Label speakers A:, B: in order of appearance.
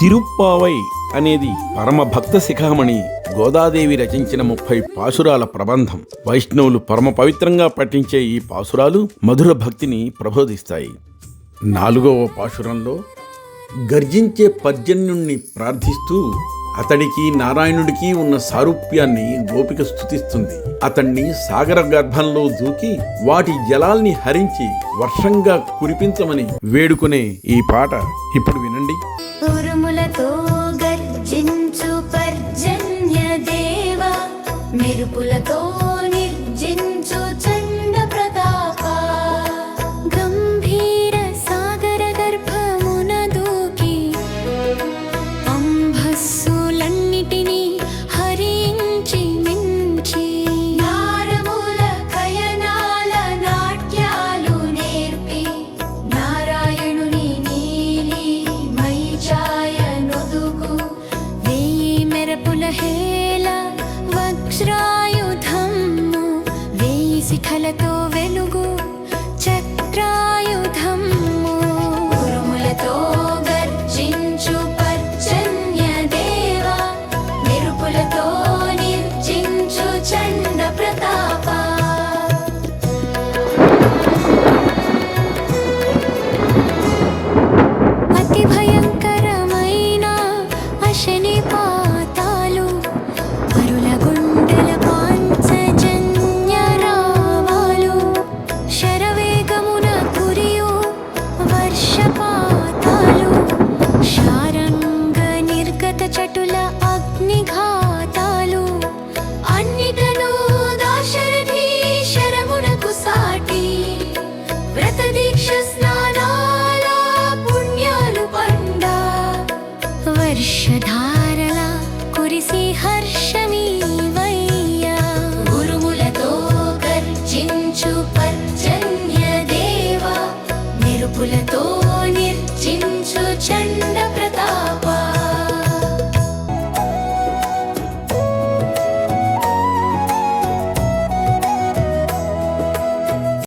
A: తిరుప్పావై అనేది పరమ భక్త శిఖామణి గోదాదేవి రచించిన ముప్పై పాసురాల ప్రబంధం. వైష్ణవులు పరమ పవిత్రంగా పఠించే ఈ పాసురాలు మధుర భక్తిని ప్రబోధిస్తాయి. నాలుగవ పాశురంలో గర్జించే పర్జన్యుణ్ణి ప్రార్థిస్తూ అతడికి నారాయణుడికి ఉన్న సారూప్యాన్ని గోపిక స్థుతిస్తుంది అతణ్ణి సాగర గర్భంలో దూకి వాటి జలాల్ని హరించి వర్షంగా కురిపించమని వేడుకునే ఈ పాట ఇప్పుడు వినండి.
B: మెరుపులతో హేళ హేల వేసి వేయి వెలుగు